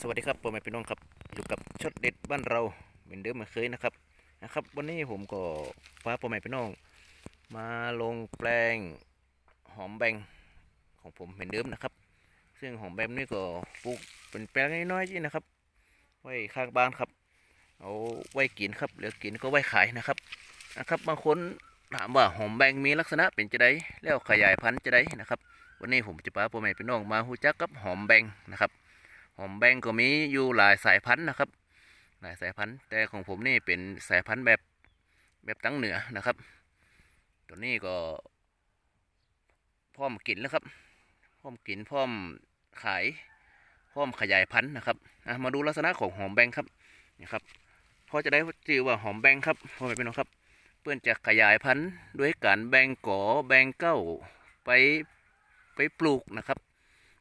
สวัสดีครับพ่อแม่พี่น้องครับอยู่กับช็อตเด็ดบ้านเราเหมือนเดิมเหมือนเคยนะครับนะครับ วันนี้ผมก็พาพ่อแม่พี่น้อง มาลงแปลงหอมแบงของผมเหมือนเดิมนะครับ ซึ่งหอมแบงนี่ก็ปลูกเป็นแปลงน้อยๆที่นะครับ ไว้ข้างบ้านครับ เอาไว้กินครับเหลือกินก็ไว้ขายนะครับนะครับบางคนถามว่าหอมแบงมีลักษณะเป็นจะไดแล้วขยายพันธุ์จะไดนะครับ วันนี้ผมจะพาพ่อแม่พี่น้องมาหูจักกับหอมแบงนะครับ หอมแบงก็มีอยู่หลายสายพันธุ์นะครับ หลายสายพันธุ์ แต่ของผมนี่เป็นสายพันธุ์แบบแบบตั้งเหนือนะครับ ตัวนี้ก็พร้อมกินแล้วครับ พร้อมกินพร้อมขาย พร้อมขยายพันธุ์นะครับมาดูลักษณะของหอมแบงครับนี่ครับพอจะได้ชื่อว่าหอมแบงครับพ่อแม่พี่น้องครับ เพื่อนจะขยายพันธุ์ด้วยการแบงก่อแบงเก้าไปไปปลูกนะครับ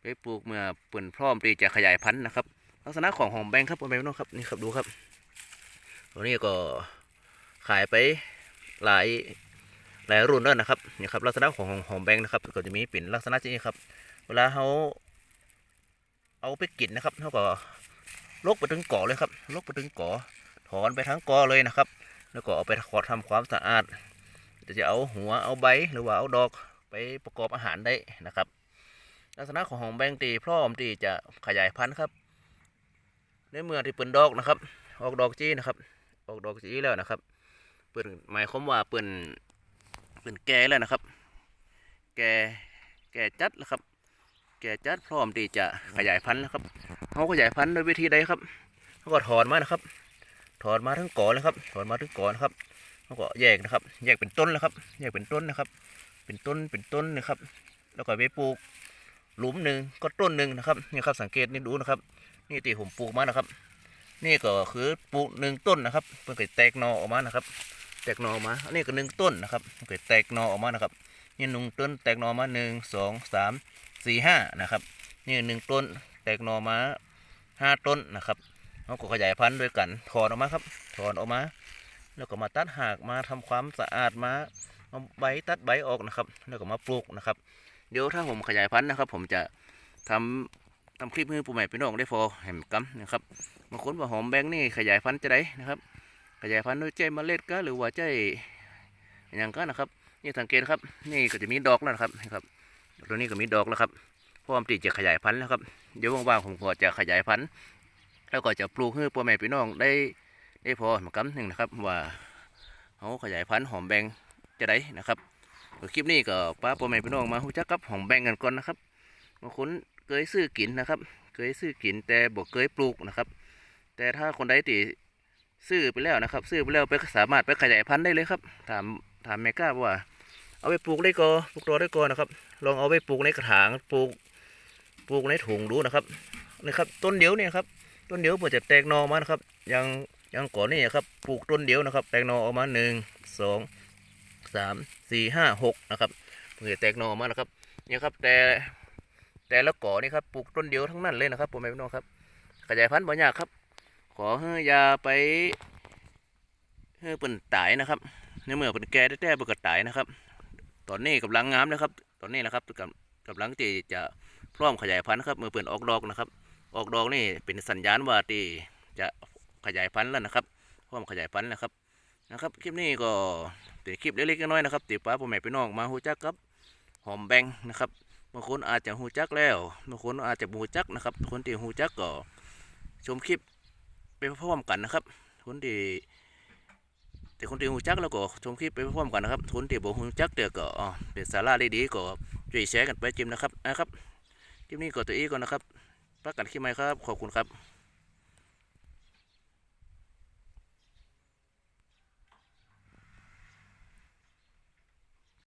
ไปปลูกเมื่อเปิ่นพร้อมที่จะขยายพันธุ์นะครับ ลักษณะของหอมแบงครับพ่อม่พี่น้องครับนี่ครับดูครับตัวนี้ก็ขายไปหลายหลายรุ่นแล้วนะครับนี่ครับลักษณะของหอมแบงนะครับก็จะมีเป็นลักษณะที่นี้ครับ เวลาเขาเอาไปกินนะครับเขาก็ลกไปถึงก่อเลยครับลกไปถึงก่อถอนไปทั้งกอเลยนะครับ แล้วก็เอาไปขอทำความสะอาดจะจะเอาหัวเอาใบหรือว่าเอาดอกไปประกอบอาหารได้นะครับ ลักษณะของหอมแบงตีพร้อมที่จะขยายพันธุ์ครับ ในเมื่อที่เปิ่นดอกนะครับ ออกดอกจี้นะครับ ออกดอกจี้แล้วนะครับ เปิ่นหมายความว่าเปิ่นเปิ่นแก่แล้วนะครับ แก่แก่จัดแล้วครับ แก่จัดพร้อมที่จะขยายพันธุ์แล้วครับเขาขยายพันธุ์โดยวิธีใดครับเขาก็ถอนมานะครับ ถอนมาทั้งก่อนเลยครับ ถอนมาทั้งก่อนนะครับเขาก็แยกนะครับ แยกเป็นต้นแล้วครับ แยกเป็นต้นนะครับ เป็นต้นเป็นต้นนะครับ แล้วก็ไปปลูก หลุมหนึ่งก็ต้นหนึ่งนะครับนี่ครับสังเกตนี่ดูนะครับ นี่ตีผมปลูกมานะครับ นี่ก็คือปลูกหนึ่งต้นนะครับเพื่อเกิดแตกหนอออกมานะครับ แตกหนอออกมาอันนี้ก็หนึ่งต้นนะครับเกิดแตกหนอออกมานะครับ นี่หนึ่งต้นแตกหนอมาหนึ่งสองสามสี่ห้านะครับ นี่หนึ่งต้นแตกหนอมาห้าต้นนะครับเราก็ขยายพันธุ์ด้วยกันถอนออกมาครับถอนออกมา แล้วก็มาตัดหากมาทำความสะอาดมาเอาใบตัดใบออกนะครับ แล้วก็มาปลูกนะครับ เดี๋ยวถ้าผมขยายพันธุ์นะครับ ผมจะทำทำคลิปให้ผู้ใหม่พี่น้องได้พอเห็นกันนะครับบางคนว่าหอมแบงนี่ขยายพันธุ์จะได้นะครับ ขยายพันธุ์ด้วยใจเมล็ดก็หรือว่าใจอย่างก็นะครับ นี่สังเกตครับ นี่ก็จะมีดอกแล้วนะครับนี่ครับตัวนี้ก็มีดอกแล้วครับพร้อมที่จะขยายพันธุ์แล้วครับเดี๋ยวว่างๆผมก็จะขยายพันธุ์แล้วก็จะปลูกให้พ่อแม่พี่น้องได้ได้พอเหมือนกันหนึ่งนะครับว่าเขาขยายพันธุ์หอมแบงจะได้นะครับ คลิปนี้ก็ป้าพ่อแม่พี่น้องมาหูจักกับหอมแบงกันก่อนนะครับบางคนเคยซื้อกินนะครับ เคยซื้อกินแต่บอกเคยปลูกนะครับ แต่ถ้าคนใดที่ซื้อไปแล้วนะครับ ซื้อไปแล้วไปสามารถไปขยายพันธุ์ได้เลยครับ ถามถามแม่ก้าว่า เอาไปปลูกได้ก็ปลูกตัวได้ก็นะครับ ลองเอาไปปลูกในกระถางปลูกปลูกในถุงดูนะครับนี่ครับ ต้นเดียวเนี่ยครับต้นเดียวเพื่อจะแตกนอมานะครับยังยังก่อนนี่ครับปลูกต้นเดียวนะครับ แตกนอออกมาหนึ่งสอง สามสี่ห้าหกนะครับเพื่อแตกหนออมานะครับเนี่ยครับแต่แต่ละก่อนี่ครับปลูกต้นเดียวทั้งนั้นเลยนะครับผมไม่น้องครับ ขยายพันธุ์บ่ยากครับ ขอให้ยาไปให้เปิ่นตายนะครับในเมื่อเป็นแก่แต่ๆเปิ่นก็ตายนะครับ ตอนนี้กำลังงามนะครับ ตอนนี้นะครับกำกำลังที่จะพร้อมขยายพันธุ์ครับเมื่อเปิ่นออกดอกนะครับ ออกดอกนี่เป็นสัญญาณว่าที่จะขยายพันธุ์แล้วนะครับพร้อมขยายพันธุ์แล้วครับนะครับ คลิปนี้ก็ เป็นคลิปเล็กๆน้อยๆนะครับติป้าพ่อแม่พี่น้องมาหูจักกับหอมแบงนะครับบางคนอาจจะหูจักแล้วบางคนอาจจะบ่หูจักนะครับ คนที่หูจักก็ชมคลิปไปพร้อมกันนะครับ คนที่แต่คนที่หูจักแล้วก็ชมคลิปไปพร้อมกันนะครับคนที่บ่หูจักเดี๋ยวก็อ๋อเป็นสาระดีๆก็ช่วยแชร์กันไปจิมนะครับนะครับคลิปนี้ก็ตัวอีก่อนนะครับประกันคลิปใหม่ครับขอบคุณครับ